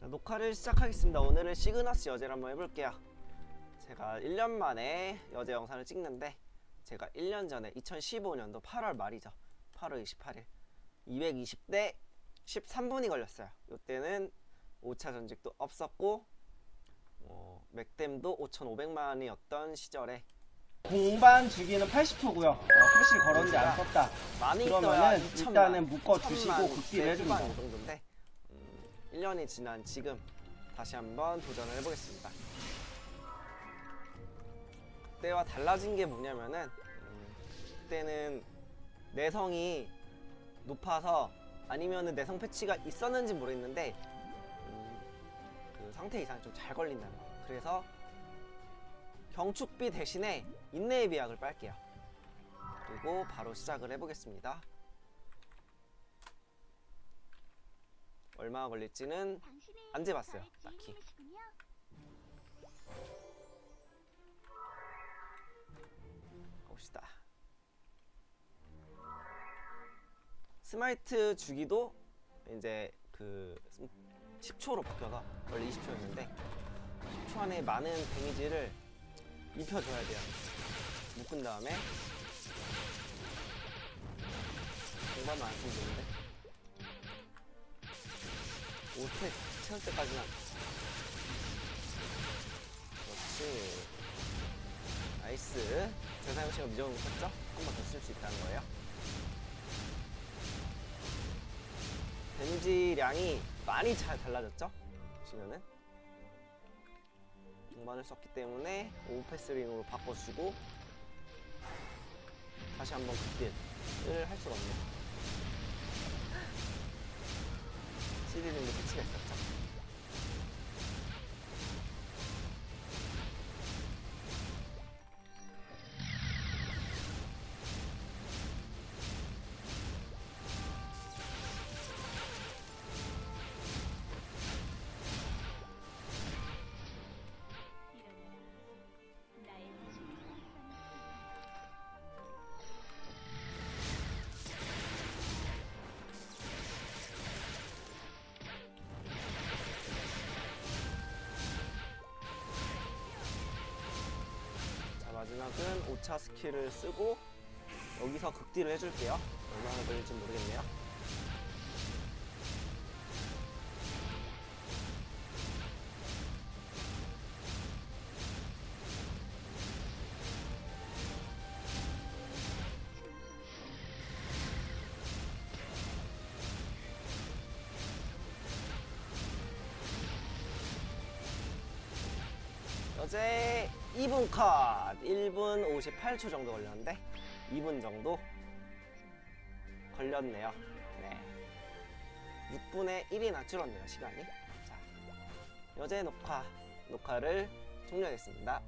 자, 녹화를 시작하겠습니다. 오늘은 시그너스 여제를 한번 해볼게요. 제가 1년 만에 여제 영상을 찍는데 제가 1년 전에 2015년도 8월 말이죠. 8월 28일 220대 13분이 걸렸어요. 이때는 5차 전직도 없었고 어, 맥댐도 5,500만이었던 시절에 공반 주기는 80초고요. 어, 프레시 걸었는데 안 썼다. 많이 그러면은 2천만, 일단은 묶어 주시고 1천만 극딜을 대 해줍니다. 후반 정도인데 음, 1년이 지난 지금 다시 한번 도전을 해보겠습니다. 그때와 달라진 게 뭐냐면은 음, 그때는 내성이 높아서 아니면은 내성 패치가 있었는지 모르겠는데 음, 그 상태 이상이 좀잘 걸린다는 거. 그래서 경축비 대신에 인내의 비약을 빨게요. 그리고 바로 시작을 해보겠습니다. 얼마나 걸릴지는 안 재봤어요, 딱히. 봅시다. 스마이트 주기도 이제 그 10초로 바뀌어서 원래 20초였는데 10초 안에 많은 데미지를 입혀줘야 돼요. 묶은 다음에 공반만 안 쓰면 되는데 5태 채울 때까지만. 그렇지. 나이스. 제 사용시간 미정을 못했죠? 한 번 더 쓸 수 있다는 거예요. 데미지량이 많이 잘 달라졌죠? 보시면은. 동반을 썼기 때문에 오패스링으로 바꿔주고 다시 한번 극딜을 할 수가 없네요 시리즈인데 패치가 있었죠 마지막은 5차 스킬을 쓰고 여기서 극딜을 해줄게요. 얼마나 걸릴지 모르겠네요 어제 2분 컷. 1분 58초 정도 걸렸는데 2분 정도 걸렸네요. 네. 6분의 1이나 줄었네요 시간이. 자 여제 녹화 녹화를 종료하겠습니다